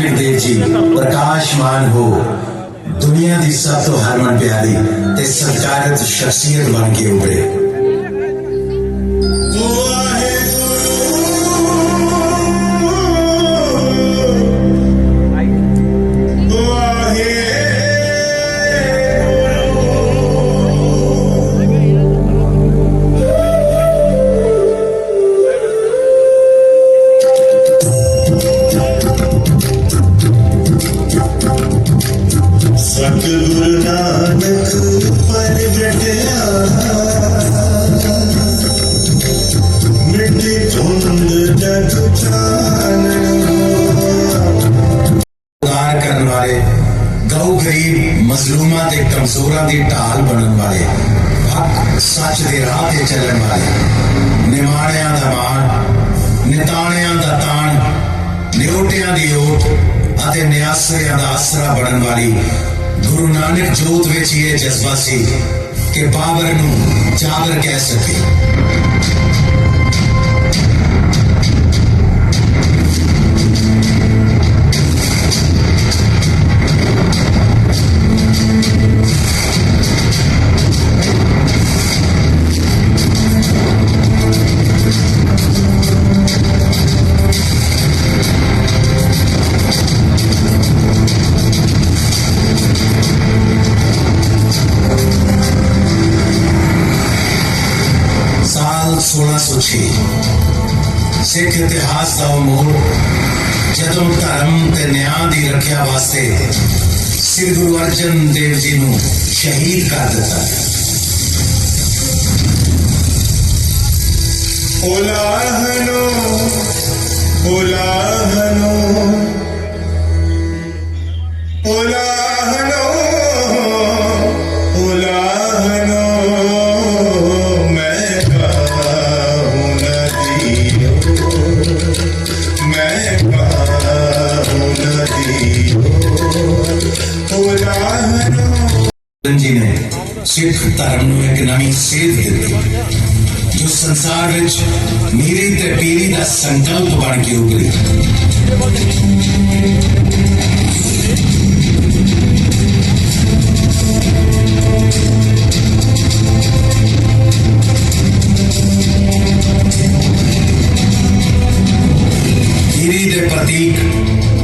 ਨਾਨਕ ਦੇਵ ਜੀ ਪ੍ਰਕਾਸ਼ਮਾਨ ਹੋ ਦੁਨੀਆ ਦੀ ਸਭ ਤੋਂ ਹਰਮਨ ਪਿਆਰੀ ਤੇ ਸਤਿਕਾਰਤ ਸ਼ਖਸੀਅਤ ਬਣ ਕੇ ਉਭਰੇ ਅਤੇ ਨਿਆਸਰਿਆਂ ਦਾ ਆਸਰਾ ਬਣਨ ਵਾਲੀ ਗੁਰੂ ਨਾਨਕ ਜੋਤ ਵਿੱਚ ਇਹ ਜਜ਼ਬਾ ਸੀ ਕਿ ਬਾਬਰ ਨੂੰ ਜਾਬਰ ਕਹਿ ਸਕੇ। ਅਰਜਨ ਦੇਵ ਜੀ ਨੂੰ ਸ਼ਹੀਦ ਕਰ ਦਿੱਤਾ ਗਿਆ ਉਲਾਹਨੋ ਉਲਾਹਨੋ ਉਲਾਹਨੋ ਉਲਾਹਨੋ ਸਿੱਖ ਧਰਮ ਨੂੰ ਇੱਕ ਨਵੀਂ ਸੇਧ ਦਿੱਤੀ ਜੋ ਸੰਸਾਰ ਵਿੱਚ ਮੀਰੀ ਤੇ ਪੀਰੀ ਦਾ ਸੰਕਲਪ ਬਣ ਕੇ ਉਭਰੀ ਪੀਰੀ ਦੇ ਪ੍ਰਤੀਕ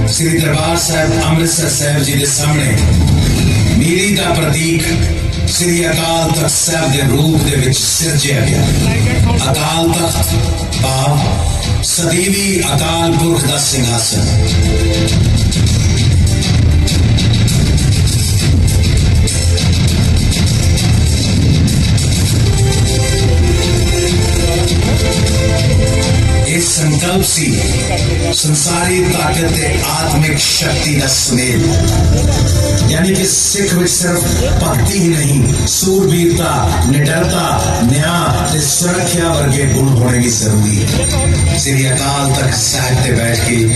ਸ੍ਰੀ ਦਰਬਾਰ ਸਾਹਿਬ ਅੰਮ੍ਰਿਤਸਰ ਸਾਹਿਬ ਜੀ ਦੇ ਸਾਹਮਣੇ ਮੀਰੀ ਦਾ ਪ੍ਰਤੀਕ ਸ੍ਰੀ ਅਕਾਲ ਤਖਤ ਸਾਹਿਬ ਦੇ ਰੂਪ ਦੇ ਵਿੱਚ ਸਿਰਜਿਆ ਗਿਆ ਅਕਾਲ ਤਖਤ ਭਾਵ ਸਦੀਵੀ ਅਕਾਲ ਪੁਰਖ ਦਾ ਸਿੰਘਾਸਨ ਇਹ ਸੰਕਲਪ ਸੀ। ਸੰਸਾਰੀ ਤਾਕਤ ਤੇ ਆਤਮਿਕ ਸ਼ਕਤੀ ਦਾ ਸੁਮੇਲ। ਯਾਨੀ ਕਿ ਸਿੱਖ ਵਿੱਚ ਸਿਰਫ ਭਗਤੀ ਹੀ ਨਹੀਂ, ਸੂਰਬੀਰਤਾ, ਨਿਡਰਤਾ, ਨਿਆਂ ਤੇ ਸੁਰੱਖਿਆ ਵਰਗੇ ਗੁਣ ਹੋਣੇ ਵੀ ਜ਼ਰੂਰੀ ਹੈ। ਸ੍ਰੀ ਅਕਾਲ ਤਖਤ ਸਾਹਿਬ ਤੇ ਬੈਠ ਕੇ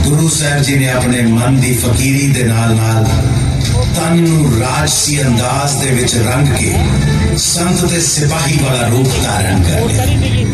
ਗੁਰੂ ਸਾਹਿਬ ਜੀ ਨੇ ਆਪਣੇ ਮਨ ਦੀ ਫਕੀਰੀ ਦੇ ਨਾਲ ਨਾਲ ਤਨ ਨੂੰ ਰਾਜਸੀ ਅੰਦਾਜ਼ ਦੇ ਵਿੱਚ ਰੰਗ ਕੇ ਸੰਤ ਤੇ ਸਿਪਾਹੀ ਵਾਲਾ ਰੂਪ ਧਾਰਨ ਕਰ ਲਿਆ।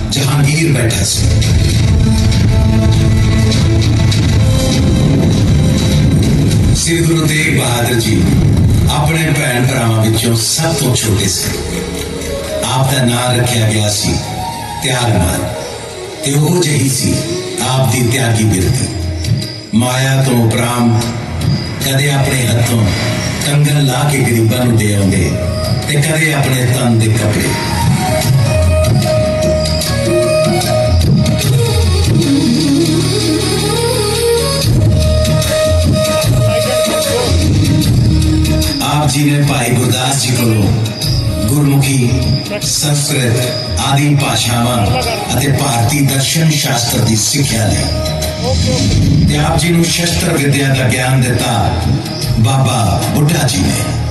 ਜਹਾਂਗੀਰ ਬੈਠਾ ਸੀ। ਸ੍ਰੀ ਗੁਰੂ ਤੇਗ ਬਹਾਦਰ ਜੀ ਆਪਣੇ ਭੈਣ ਭਰਾਵਾਂ ਵਿੱਚੋਂ ਸਭ ਤੋਂ ਛੋਟੇ ਸੀ। ਆਪ ਦਾ ਨਾਮ ਰੱਖਿਆ ਗਿਆ ਸੀ ਤਿਆਗਮਾਨ ਤੇ ਉਹ ਜਿਹੀ ਸੀ ਆਪ ਦੀ ਤਿਆਗੀ ਬਿਰਤੀ। ਮਾਇਆ ਤੋਂ ਪ੍ਰਾਮ ਕਦੇ ਆਪਣੇ ਹੱਥੋਂ ਕੰਗਨ ਲਾ ਕੇ ਗਰੀਬਾਂ ਨੂੰ ਦੇ ਆਉਂਦੇ ਤੇ ਕਦੇ ਆਪਣੇ ਤਨ ਦੇ ਕੱਪੜੇ। ਜੀ ਨੇ ਭਾਈ ਗੁਰਦਾਸ ਜੀ ਕੋਲੋਂ ਗੁਰਮੁਖੀ, ਸੰਸਕ੍ਰਿਤ ਆਦਿ ਭਾਸ਼ਾਵਾਂ ਅਤੇ ਭਾਰਤੀ ਦਰਸ਼ਨ ਸ਼ਾਸਤਰ ਦੀ ਸਿੱਖਿਆ ਲਈ। ਤੇ ਆਪ ਜੀ ਨੂੰ ਸ਼ਸਤਰ ਵਿਦਿਆ ਦਾ ਗਿਆਨ ਦਿੱਤਾ ਬਾਬਾ ਬੁੱਢਾ ਜੀ ਨੇ।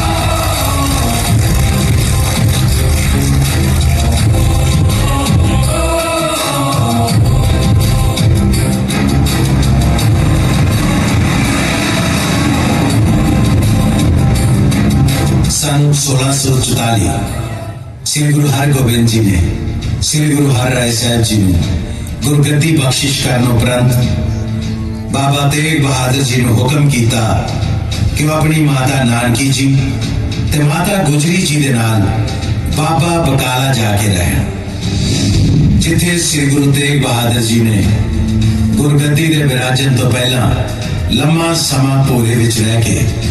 ਸਨ 1644 ਸ੍ਰੀ ਗੁਰੂ ਹਰਗੋਬਿੰਦ ਜੀ ਨੇ ਸ੍ਰੀ ਗੁਰੂ ਹਰਿਰਾਏ ਸਾਹਿਬ ਜੀ ਨੂੰ ਗੁਰਗੱਦੀ ਬਖਸ਼ਿਸ਼ ਕਰਨ ਉਪਰੰਤ ਬਾਬਾ ਤੇਗ ਬਹਾਦਰ ਜੀ ਨੂੰ ਹੁਕਮ ਕੀਤਾ ਕਿ ਉਹ ਆਪਣੀ ਮਾਤਾ ਨਾਨਕੀ ਜੀ ਤੇ ਮਾਤਾ ਗੁਜਰੀ ਜੀ ਦੇ ਨਾਲ ਬਾਬਾ ਬਕਾਲਾ ਜਾ ਕੇ ਰਹਿਣ ਜਿੱਥੇ ਸ੍ਰੀ ਗੁਰੂ ਤੇਗ ਬਹਾਦਰ ਜੀ ਨੇ ਗੁਰਗੱਦੀ ਦੇ ਵਿਰਾਜਨ ਤੋਂ ਪਹਿਲਾਂ ਲੰਮਾ ਸਮਾਂ ਭੋਲੇ ਵਿੱਚ ਰਹਿ ਕੇ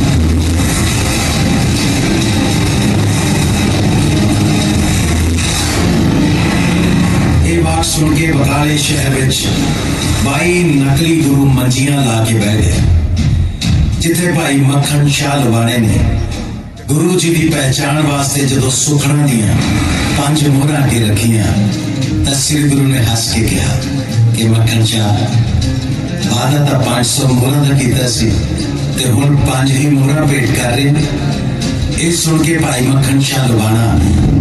ਬਾਤ ਸੁਣ ਕੇ ਬਕਾਲੇ ਸ਼ਹਿਰ ਵਿੱਚ 22 ਨਕਲੀ ਗੁਰੂ ਮੰਜੀਆਂ ਲਾ ਕੇ ਬਹਿ ਗਏ। ਜਿੱਥੇ ਭਾਈ ਮੱਖਣ ਸ਼ਾਹ ਲਵਾਣੇ ਨੇ। ਗੁਰੂ ਜੀ ਦੀ ਪਹਿਚਾਣ ਵਾਸਤੇ ਜਦੋਂ ਸੁਖਣਾ ਦੀਆਂ ਪੰਜ ਮੋਹਰਾਂ ਕੇ ਰੱਖੀਆਂ, ਤਾਂ ਸ੍ਰੀ ਗੁਰੂ ਨੇ ਹੱਸ ਕੇ ਕਿਹਾ ਕਿ ਮੱਖਣ ਸ਼ਾਹ ਵਾਦਾ ਤਾਂ 500 ਮੋਹਰਾਂ ਦਾ ਕੀਤਾ ਸੀ, ਤੇ ਹੁਣ ਪੰਜ ਹੀ ਮੋਹਰਾਂ ਭੇਟ ਕਰ ਰਹੇ ਨੇ। ਇਹ ਸੁਣ ਕੇ ਭਾਈ ਮੱਖਣ ਸ਼ਾਹ ਲਵਾਣਾ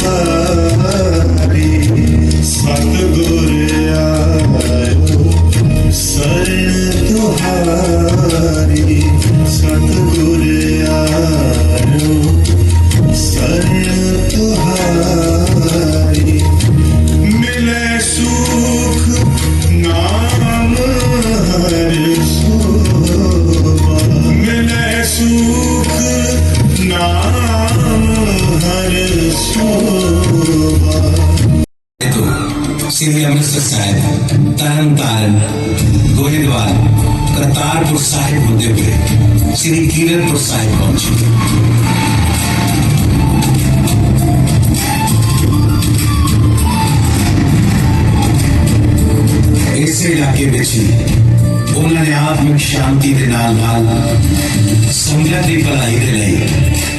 her.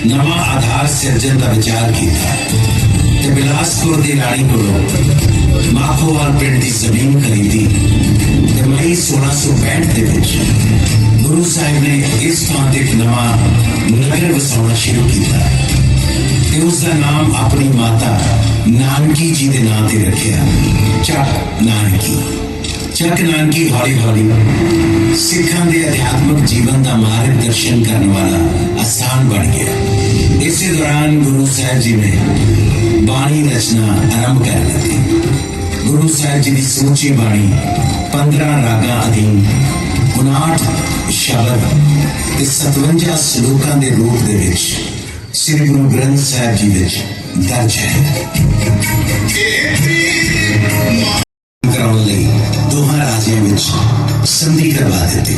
ਨਵਾਂ ਆਧਾਰ ਸਿਰਜਣ ਦਾ ਵਿਚਾਰ ਕੀਤਾ ਤੇ ਬਿਲਾਸਪੁਰ ਦੀ ਰਾਣੀ ਕੋਲੋਂ ਮਾਖੋਵਾਲ ਪਿੰਡ ਦੀ ਜ਼ਮੀਨ ਖਰੀਦੀ ਤੇ ਮਈ 1665 ਦੇ ਵਿੱਚ ਗੁਰੂ ਸਾਹਿਬ ਨੇ ਇਸ ਥਾਂ ਤੇ ਇੱਕ ਨਵਾਂ ਨਗਰ ਵਸਾਉਣਾ ਸ਼ੁਰੂ ਕੀਤਾ ਤੇ ਉਸ ਦਾ ਨਾਮ ਆਪਣੀ ਮਾਤਾ ਨਾਨਕੀ ਜੀ ਦੇ ਨਾਂ ਤੇ ਰੱਖਿਆ ਚੱਕ ਨਾਨਕੀ। ਚੱਕ ਨਾਨਕੀ ਹੌਲੀ ਹੌਲੀ ਸਿੱਖਾਂ ਦੇ ਅਧਿਆਤਮਿਕ ਜੀਵਨ ਦਾ ਮਾਰਗ ਦਰਸ਼ਨ ਕਰਨ ਵਾਲਾ ਆਸਾਨ ਬਣ ਗਿਆ। ਇਸੇ ਦੌਰਾਨ ਗੁਰੂ ਸਾਹਿਬ ਜੀ ਨੇ ਬਾਣੀ ਰਚਨਾ ਆਰੰਭ ਕਰ ਦਿੱਤੀ। ਗੁਰੂ ਸਾਹਿਬ ਜੀ ਦੀ ਸੋਚੀ ਬਾਣੀ 15 ਰਾਗਾਂ ਅਧੀਨ 59 ਸ਼ਬਦ ਤੇ 57 ਸ਼ਲੋਕਾਂ ਦੇ ਰੂਪ ਦੇ ਵਿੱਚ ਸ੍ਰੀ ਗੁਰੂ ਗ੍ਰੰਥ ਸਾਹਿਬ ਜੀ ਵਿੱਚ ਦਰਜ ਹੈ। ਕਰਾਉਣ ਲਈ ਦੋਹਾਂ ਰਾਜਿਆਂ ਵਿੱਚ ਸੰਧੀ ਕਰਵਾ ਦਿੱਤੀ।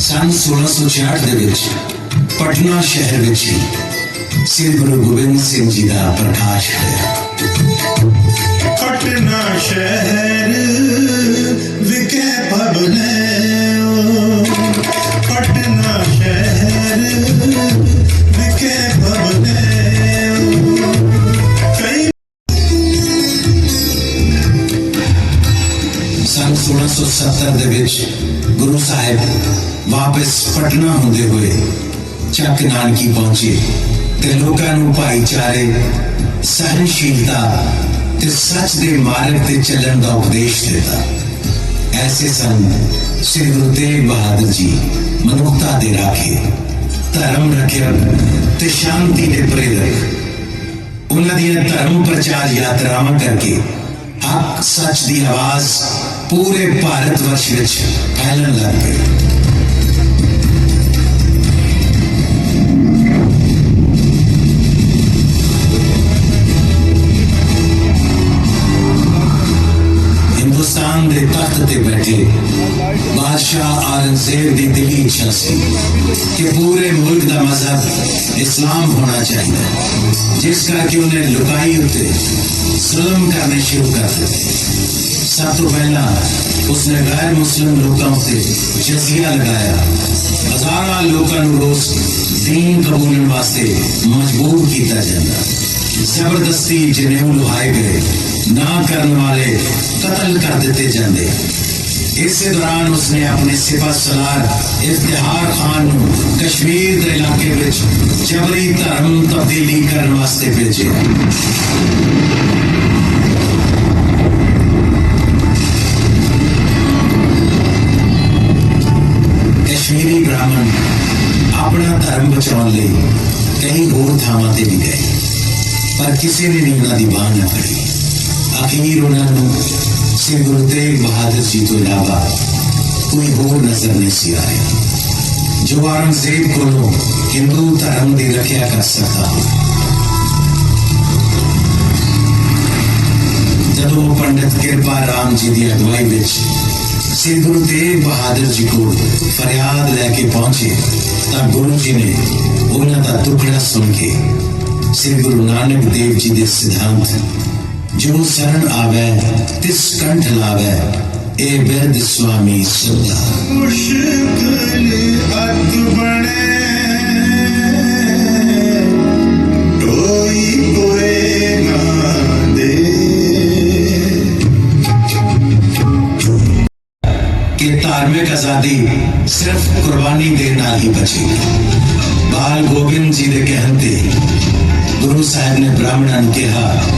ਸੰਨ 1666 ਦੇ ਵਿੱਚ ਪਟਨਾ ਸ਼ਹਿਰ ਵਿੱਚ ਹੀ ਸ੍ਰੀ ਗੁਰੂ ਗੋਬਿੰਦ ਸਿੰਘ ਜੀ ਦਾ ਪ੍ਰਕਾਸ਼ ਹੋਇਆ ਪਟਨਾ ਸ਼ਹਿਰ ਚੱਕ ਨਾਨਕੀ ਪਹੁੰਚੇ ਤੇ ਲੋਕਾਂ ਨੂੰ ਭਾਈਚਾਰੇ ਸਹਿਨਸ਼ੀਲਤਾ ਤੇ ਸੱਚ ਦੇ ਮਾਰਗ ਤੇ ਚੱਲਣ ਦਾ ਉਪਦੇਸ਼ ਦਿੱਤਾ। ਐਸੇ ਸਨ ਸ੍ਰੀ ਗੁਰੂ ਤੇਗ ਬਹਾਦਰ ਜੀ ਮਨੁੱਖਤਾ ਦੇ ਰਾਖੇ, ਧਰਮ ਰੱਖਿਅਕ ਤੇ ਸ਼ਾਂਤੀ ਦੇ ਪ੍ਰੇਰਕ। ਉਹਨਾਂ ਦੀਆਂ ਧਰਮ ਪ੍ਰਚਾਰ ਯਾਤਰਾਵਾਂ ਕਰਕੇ ਹੱਕ ਸੱਚ ਦੀ ਆਵਾਜ਼ ਪੂਰੇ ਭਾਰਤ ਵਰਸ਼ ਵਿੱਚ ਫੈਲਣ ਲੱਗ ਪਈ। بیٹھے بادشاہ آرنگزیب دی دلی اچھا سی کہ پورے ملک دا مذہب اسلام ہونا چاہیے، جس کا کہ انہیں لکائی ہوتے ظلم کرنے شروع کر دیتے سب تو پہلا، اس نے غیر مسلم لوگوں سے جزیہ لگایا۔ ہزارہ لوگوں روز دین قبول واسطے مجبور کیتا جاتا زبردستی جنہوں لہائے گئے، نہ کرنے والے قتل کر دیتے جاندے۔ اسی دوران اس نے اپنے سپا سلار افتہار خان، کشمیر کے علاقے وچ جبری دھرم تبدیلی کرنے واسطے بھیجے۔ کشمیری براہمن اپنا دھرم بچاؤ لئی کئی ہور تھاواں تے بھی گئے، پر کسی نے نہیں انہاں دی بان نہ پڑی اخیر انہاں نوں سمرتے بہادر جی تو لاوا کوئی ہو نظر نہیں سی آئے جو آرم زیب کو ہندو ترم دی رکھیا کر سکتا۔ جدو پنڈت کرپا رام جی دی اگوائی بچ سری گرو تیغ بہادر جی کو فریاد لے کے پہنچے تا گرو جی نے انہوں کا دکھڑا سن کے سری گرو نانک دیو جی دے سدھانت جو سرن آوے تس کنٹھ لاوے اے بید سوامی سدا مشکل ات بڑے آزادی صرف قربانی دینا ہی بچے۔ گی بال گوبند جی دے کہن تے گرو صاحب نے براہمناں کہا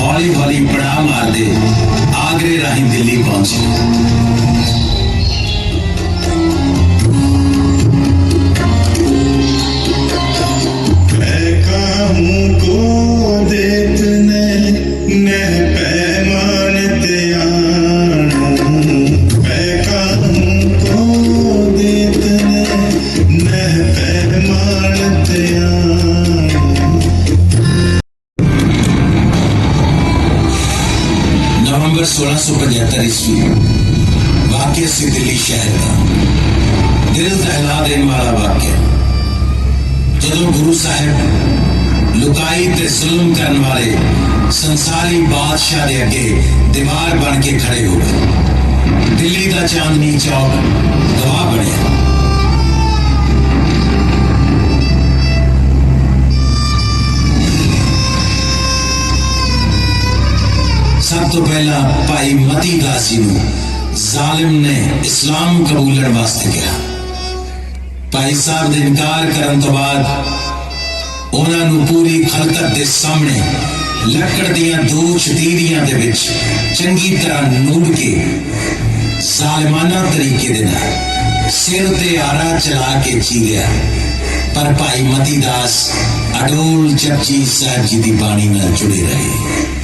ਹੌਲੀ ਹੌਲੀ ਪੜਾਅ ਮਾਰਦੇ ਆਗਰੇ ਰਾਹੀਂ ਦਿੱਲੀ ਪਹੁੰਚੇ। ਮਤੀ ਨੂੰ ਜ਼ਾਲਿਮ ਨੇ ਇਸਲਾਮ ਕਬੂਲਣ ਵਾਸਤੇ ਕਿਹਾ। ਭਾਈ ਸਾਹਿਬ ਦੇ ਇਨਕਾਰ ਕਰਨ ਤੋਂ ਬਾਅਦ ਉਹਨਾਂ ਨੂੰ ਪੂਰੀ ਖਲਕਤ ਦੇ ਸਾਹਮਣੇ ਲੱਕੜ ਦੀਆਂ ਦੋ ਛਤੀਰੀਆਂ ਦੇ ਵਿੱਚ ਚੰਗੀ ਤਰ੍ਹਾਂ ਨੂੜ ਕੇ ਜ਼ਾਲਿਮਾਨਾ ਤਰੀਕੇ ਦੇ ਨਾਲ ਸਿਰ ਤੇ ਆਰਾ ਚਲਾ ਕੇ ਚੀਰਿਆ ਪਰ ਭਾਈ ਮਤੀ ਦਾਸ ਅਡੋਲ ਜਪਜੀ ਸਾਹਿਬ ਜੀ ਦੀ ਬਾਣੀ ਨਾਲ ਜੁੜੇ ਰਹੇ।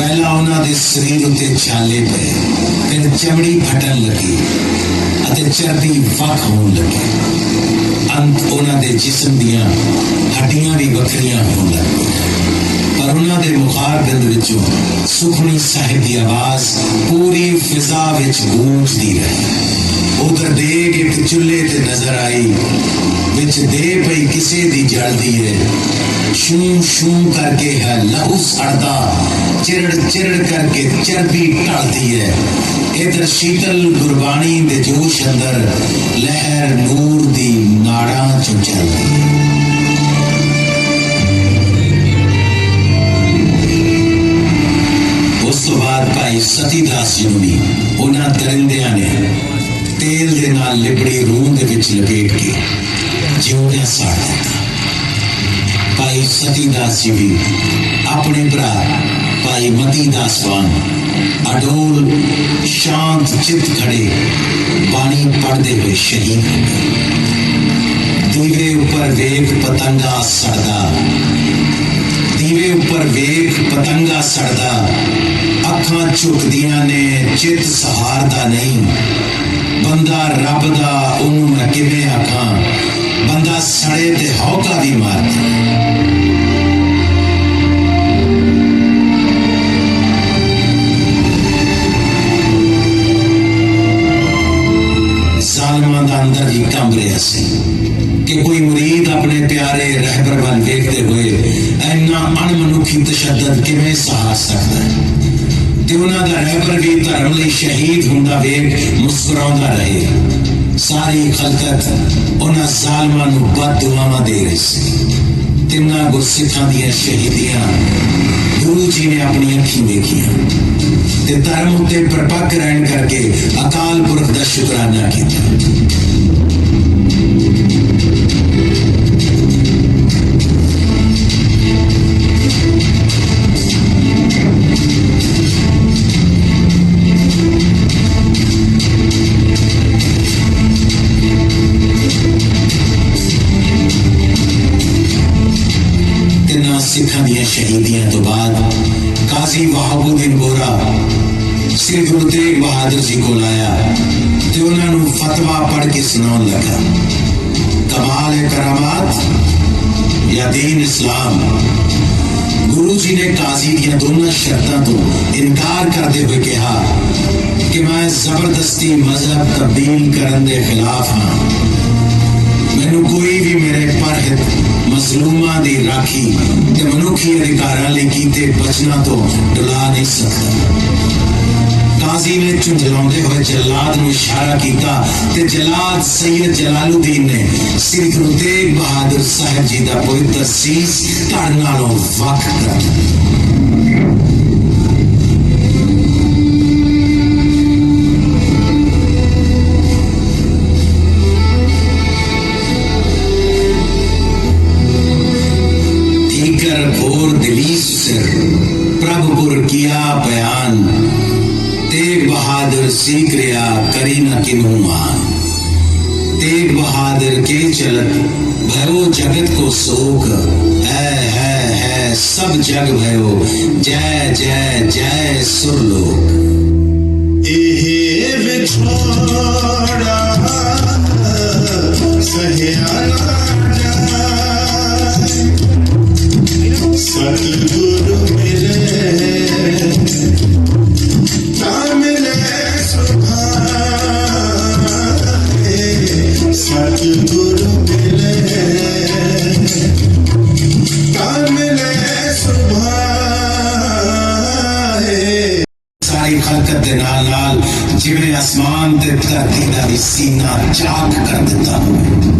ਪਹਿਲਾਂ ਉਹਨਾਂ ਦੇ ਸਰੀਰ ਉੱਤੇ ਛਾਲੇ ਪਏ ਫਿਰ ਚਮੜੀ ਫਟਣ ਲੱਗੀ ਅਤੇ ਚਰਬੀ ਵੱਖ ਹੋਣ ਲੱਗੀ। ਅੰਤ ਉਹਨਾਂ ਦੇ ਜਿਸਮ ਦੀਆਂ ਹੱਡੀਆਂ ਵੀ ਵੱਖਰੀਆਂ ਹੋਣ ਲੱਗੀਆਂ ਪਰ ਉਹਨਾਂ ਦੇ ਮੁਖਾਰਬਿੰਦ ਵਿੱਚੋਂ ਸੁਖਣੀ ਸਾਹਿਬ ਦੀ ਆਵਾਜ਼ ਪੂਰੀ ਫਿਜ਼ਾ ਵਿੱਚ ਗੂੰਜਦੀ ਰਹੀ। ਉਧਰ ਦੇਗ ਇੱਕ ਚੁੱਲ੍ਹੇ ਤੇ ਨਜ਼ਰ ਆਈ, ਵਿੱਚ ਦੇ ਪਈ ਕਿਸੇ ਦੀ ਜਲਦੀ ਹੈ ਸ਼ੂ ਸ਼ੂ ਕਰਕੇ ਹੈ ਲਹੂ ਸੜਦਾ, ਚਿਰੜ ਚਿਰੜ ਕਰਕੇ ਚਰਬੀ ਢਲਦੀ ਹੈ ਇਧਰ ਸ਼ੀਤਲ ਗੁਰਬਾਣੀ ਦੇ ਜੋਸ਼ ਅੰਦਰ ਲਹਿਰ ਨੂਰ ਦੀ ਨਾੜਾਂ ਚੋਂ ਚੱਲਦੀ ਹੈ ਉਸ ਤੋਂ ਬਾਅਦ ਭਾਈ ਸਤੀਦਾਸ ਜੀ ਨੂੰ ਵੀ ਉਹਨਾਂ ਦਰਿੰਦਿਆਂ ਨੇ ਤੇਲ ਦੇ ਨਾਲ ਲਿਬੜੀ ਰੂਹ ਦੇ ਵਿੱਚ ਲਪੇਟ ਕੇ ਜਿਉਂਦਿਆਂ ਸਾੜ ਦਿੱਤਾ। ਭਾਈ ਸਤੀਦਾਸ ਜੀ ਵੀ ਆਪਣੇ ਭਰਾ ਭਾਈ ਮਤੀ ਦਾਸ ਵਾਂਗ ਅਡੋਲ ਸ਼ਾਂਤ ਚਿੱਤ ਖੜੇ ਬਾਣੀ ਪੜ੍ਹਦੇ ਹੋਏ ਸ਼ਹੀਦ ਦੀਵੇ ਉੱਪਰ ਵੇਖ ਪਤੰਗਾ ਸੜਦਾ। ਦੀਵੇ ਉੱਪਰ ਵੇਖ ਪਤੰਗਾ ਸੜਦਾ। ਅੱਖਾਂ ਝੁਕਦੀਆਂ ਨੇ, ਚਿੱਤ ਸਹਾਰਦਾ ਨਹੀਂ। بندہ رب دا انہوں میں کمیں آکھاں بندہ سڑے تے ہوکا دی مارتا ظالمان دا اندر ہی کم رہا سی کہ کوئی مرید اپنے پیارے رہبر بن دیکھتے ہوئے اینا ان تشدد کیویں سہا سکتا ہے تے رہبر بھی دھرم شہید دا ایک مسکراؤں رہے۔ ساری خلقت انہاں ظالماں نو بد دعاواں دے رہے سے سی تنہاں گسکھاں دیا شہیدیاں گرو جی نے اپنی اکھیں دیکھیاں تے دھرم تے پرپک رہن کر کے اکال پرکھ دا شکرانہ کیتا۔ یہ شہیدیاں تو بعد قاضی وہاب الدین گورا سری گرو تیغ بہادر جی کو لایا تو انہوں نے فتویٰ پڑھ کے سناون لگا۔ کمال کرامات یا دین اسلام؟ گرو جی نے قاضی دیا دونوں شرطوں تو انکار کرتے ہوئے کہا کہ میں زبردستی مذہب تبدیل کرنے کے خلاف ہاں۔ ਮੈਨੂੰ ਕੋਈ ਵੀ ਮੇਰੇ ਪਰਹਿਤ ਮਜ਼ਲੂਮਾਂ ਦੀ ਰਾਖੀ ਤੇ ਮਨੁੱਖੀ ਅਧਿਕਾਰਾਂ ਲਈ ਕੀਤੇ ਬਚਨਾਂ ਤੋਂ ਡੁਲਾ ਨਹੀਂ ਸਕਦਾ। ਗਾਜ਼ੀ ਨੇ ਝੁੰਝਲਾਉਂਦੇ ਹੋਏ ਜਲਾਦ ਨੂੰ ਇਸ਼ਾਰਾ ਕੀਤਾ ਤੇ ਜਲਾਦ ਸੈਯਦ ਜਲਾਲੁਦੀਨ ਨੇ ਸ੍ਰੀ ਗੁਰੂ ਤੇਗ ਬਹਾਦਰ ਸਾਹਿਬ ਜੀ ਦਾ ਪਵਿੱਤਰ ਸੀਸ ਧੜ ਨਾਲੋਂ ਵੱਖ ਕਰ ਦਿੱਤਾ। سیکھ ریا کری نہ کنوں مان تیگ بہادر کے چلت بھرو جگت کو سوک ہے ہے ہے، سب جگ بھیو جے جے جے، سر لوک اے بچھوڑا حرکت دے نال نال جویں آسمان تے دھرتی دا سینہ چاک کر دیتا ہوئے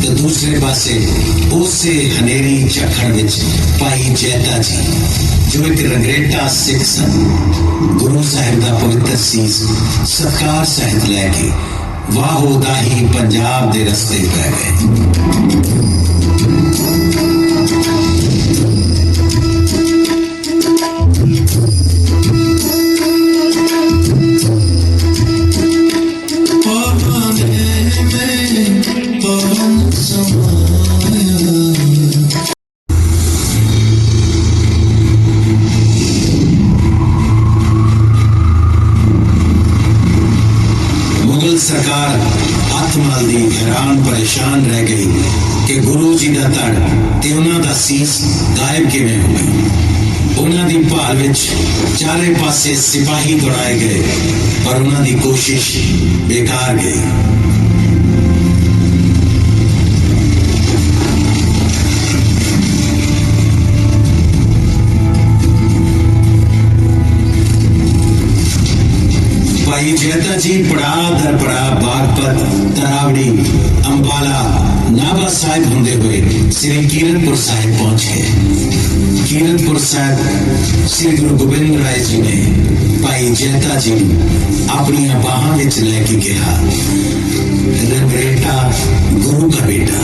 ਤੇ ਦੂਸਰੇ ਪਾਸੇ ਉਸੇ ਹਨੇਰੀ ਝੱਖੜ ਵਿੱਚ ਭਾਈ ਜੈਤਾ ਜੀ, ਜੋ ਇੱਕ ਰੰਗਰੇਟਾ ਸਿੱਖ ਸਨ, ਗੁਰੂ ਸਾਹਿਬ ਦਾ ਪਵਿੱਤਰ ਸੀਸ ਸਤਕਾਰ ਸਹਿਤ ਲੈ ਕੇ ਵਾਹੋ ਦਾਹੀ ਪੰਜਾਬ ਦੇ ਰਸਤੇ ਪੈ ਗਏ। ਸੀਸ ਗਾਇਬ ਕਿਵੇਂ ਹੋ ਗਈ? ਉਹਨਾਂ ਦੀ ਭਾਲ ਵਿੱਚ ਚਾਰੇ ਪਾਸੇ ਸਿਪਾਹੀ ਦੌੜਾਏ ਗਏ, ਪਰ ਉਹਨਾਂ ਦੀ ਕੋਸ਼ਿਸ਼ ਬੇਕਾਰ ਗਈ। ਭਾਈ ਜੈਤਾ ਜੀ ਪੜਾ ਦਰ ਪੜਾ ਬਾਗਪਤ ਤਰਾਵੜੀ ਅੰਬਾਲਾ ਨਾਭਾ ਸਾਹਿਬ ਹੁੰਦੇ ਹੋਏ ਸ੍ਰੀ ਕੀਰਤਪੁਰ ਸਾਹਿਬ ਪਹੁੰਚੇ ਕੀਰਤਪੁਰ ਸਾਹਿਬ ਸ੍ਰੀ ਗੁਰੂ ਗੋਬਿੰਦ ਰਾਏ ਜੀ ਨੇ ਭਾਈ ਜੈਤਾ ਜੀ ਨੂੰ ਆਪਣੀਆਂ ਬਾਹਾਂ ਵਿੱਚ ਲੈ ਕੇ ਕਿਹਾ ਰੰਗਰੇਟਾ ਗੁਰੂ ਦਾ ਬੇਟਾ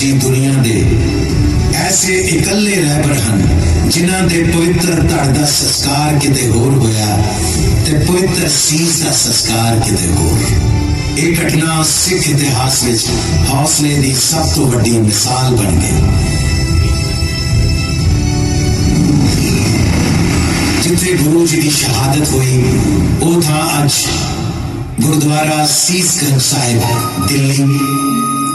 ਸ੍ਰੀ ਗੁਰੂ ਦੁਨੀਆ ਦੇ ਐਸੇ ਇਕੱਲੇ ਰਹਿਬਰ ਹਨ, ਜਿਨ੍ਹਾਂ ਦੇ ਪਵਿੱਤਰ ਧੜ ਦਾ ਸੰਸਕਾਰ ਕਿਤੇ ਹੋਰ ਹੋਇਆ ਤੇ ਪਵਿੱਤਰ ਸੀਸ ਦਾ ਸੰਸਕਾਰ ਕਿਤੇ ਹੋਰ। ਇਹ ਘਟਨਾ ਸਿੱਖ ਇਤਿਹਾਸ ਵਿੱਚ ਹੌਸਲੇ ਦੀ ਸਭ ਤੋਂ ਵੱਡੀ ਮਿਸਾਲ ਬਣ ਗਈ। ਜਿੱਥੇ ਗੁਰੂ ਜੀ ਦੀ ਸ਼ਹਾਦਤ ਹੋਈ, ਉਹ ਥਾਂ ਅੱਜ ਗੁਰਦੁਆਰਾ ਸੀਸਗੰਜ ਸਾਹਿਬ, ਦਿੱਲੀ।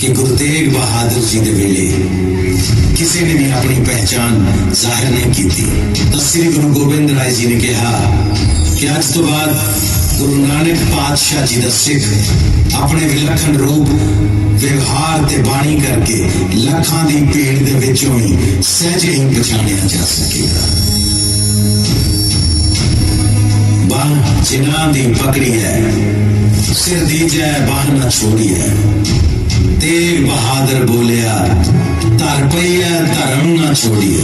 ਕਿ ਗੁਰੂ ਤੇਗ ਬਹਾਦਰ ਜੀ ਦੇ ਵੇਲੇ ਕਿਸੇ ਨੇ ਵੀ ਆਪਣੀ ਪਹਿਚਾਨ ਜ਼ਾਹਿਰ ਨਹੀਂ ਕੀਤੀ। ਤਾਂ ਸ੍ਰੀ ਗੁਰੂ ਗੋਬਿੰਦ ਰਾਏ ਜੀ ਨੇ ਕਿਹਾ ਕਿ ਅੱਜ ਤੋਂ ਬਾਅਦ ਗੁਰੂ ਨਾਨਕ ਪਾਤਸ਼ਾਹ ਜੀ ਦਾ ਸਿੱਖ ਆਪਣੇ ਵਿਲੱਖਣ ਰੂਪ, ਵਿਵਹਾਰ ਤੇ ਬਾਣੀ ਕਰਕੇ ਲੱਖਾਂ ਦੀ ਭੀੜ ਦੇ ਵਿੱਚੋਂ ਹੀ ਸਹਿਜ ਹੀ ਪਛਾਣਿਆ ਜਾ ਸਕੇਗਾ। ਬਾਹ ਜਿਨ੍ਹਾਂ ਦੀ ਪਕੜੀ ਹੈ, ਸਿਰ ਦੀ ਜੈ ਬਾਹ ਨਾ ਛੋੜੀ ਹੈ ਤੇਗ ਬਹਾਦਰ ਬੋਲਿਆ ਧਰ ਪਈ ਹੈ ਧਰਮ ਨਾ ਛੋੜੀ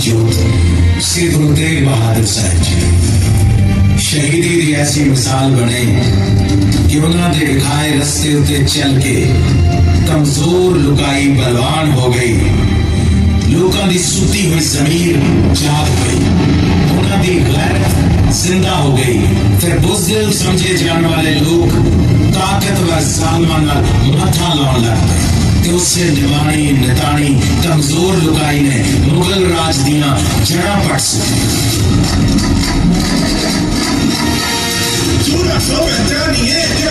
ਜੋਤ ਸ੍ਰੀ ਗੁਰੂ ਤੇਗ ਬਹਾਦਰ ਸਾਹਿਬ ਜੀ ਸ਼ਹੀਦੀ ਦੀ ਐਸੀ ਮਿਸਾਲ ਬਣੇ ਕਿ ਉਹਨਾਂ ਦੇ ਵਿਖਾਏ ਰਸਤੇ ਉੱਤੇ ਚੱਲ ਕੇ ਕਮਜ਼ੋਰ ਲੁਕਾਈ ਬਲਵਾਨ ਹੋ ਗਈ ਲੋਕਾਂ ਦੀ ਸੁੱਤੀ ਹੋਈ ਜ਼ਮੀਰ ਜਾਗ ਗਈ ਉਹਨਾਂ ਦੀ ਗੈਰਤ ਜ਼ਿੰਦਾ ਹੋ ਗਈ ਫਿਰ ਬੁਜ਼ਦਿਲ ਸਮਝੇ ਜਾਣ ਵਾਲੇ ਲੋਕ ਤਾਕਤਵਰ ਜ਼ਾਲਮਾਂ ਨਾਲ ਮੱਥਾ ਲਾਉਣ ਲੱਗ ਪਏ مضبوط سے نبانی نتانی کمزور لکائی نے مغل راج دیا جڑا پٹ سے سولہ سو پہچانیے جو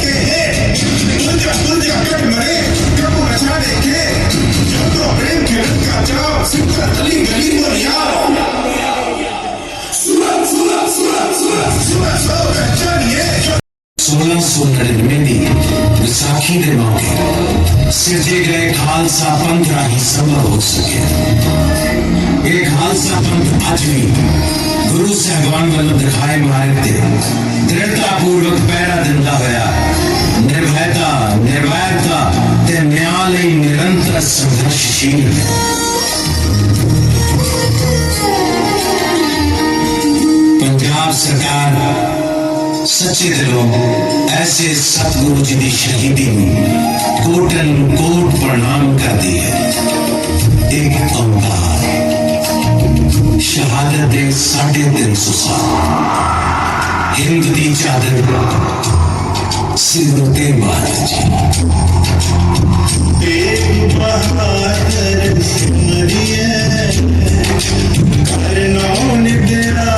کے سولہ سو دی وساکھی موقع سدھی کے خالصہ پنتھ کا حصہ بہ ہو سکے یہ خالصہ پنتھ پچمی گرو صاحبان والوں دکھائے مہارے تھے درتا پورک پیرا دینا ہوا نربھتا نربھتا نیا نرتر سنگرشیل سرکار سچے دلوں ایسے ست گرو جی کی شہیدی کوٹن کوٹ پرنام کر دی ہے ایک اوتار شہادت دے ساڑھے تین سو سال ہند کی چادر سیرتے مہاراج جی بہادر سمریے کرنا تیرا